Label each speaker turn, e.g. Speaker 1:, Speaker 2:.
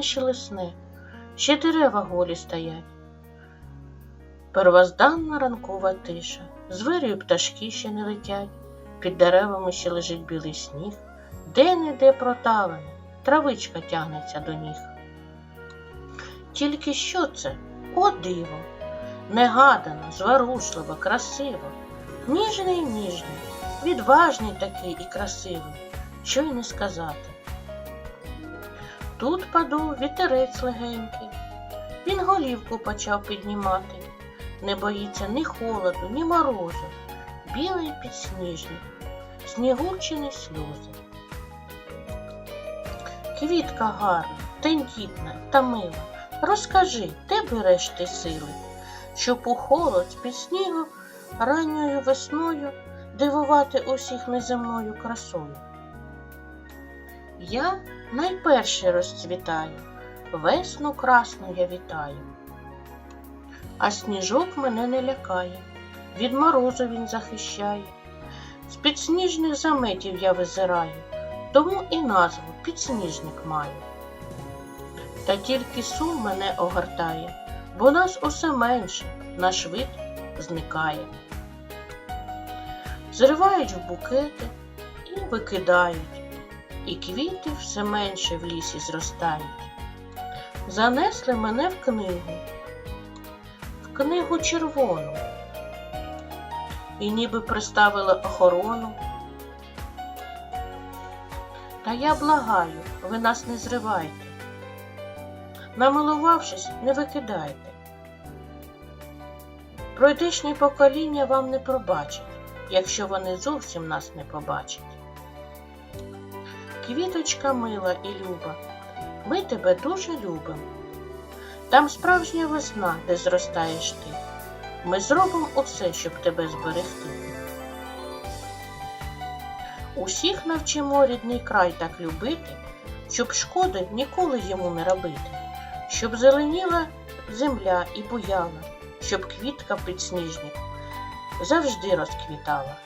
Speaker 1: ще лисне, ще дерева голі стоять. Первозданна ранкова тиша, з вирію пташки ще не летять, під деревами ще лежить білий сніг, де-не-де проталене, травичка тягнеться до ніг. Тільки що це? О диво! Негадано, зворушливо, красиво, ніжний ніжний, відважний такий і красивий, що й не сказати. Тут падув вітерець легенький, він голівку почав піднімати, не боїться ні холоду, ні морозу, білий підсніжник, снігурчини сльози. Квітка гарна, тендітна та мила, розкажи, де береш ти сили, щоб у холод з-під снігу ранньою весною дивувати усіх неземною красою. Я найперше розцвітаю, весну красну я вітаю. А сніжок мене не лякає, від морозу він захищає. З підсніжних заметів я визираю, тому і назву підсніжник маю. Та тільки сум мене огортає, бо нас усе менше, наш вид зникає. Зривають в букети і викидають, і квіти все менше в лісі зростають. Занесли мене в книгу, в книгу червону, і ніби приставили охорону. Та я благаю, ви нас не зривайте. Намилувавшись, не викидайте. Пройдешні покоління вам не пробачать, якщо вони зовсім нас не побачать. Квіточка мила і люба, ми тебе дуже любимо. Там справжня весна, де зростаєш ти. Ми зробимо усе, щоб тебе зберегти. Усіх навчимо рідний край так любити, щоб шкоди ніколи йому не робити, щоб зеленіла земля і буяла, щоб квітка підсніжник завжди розквітала.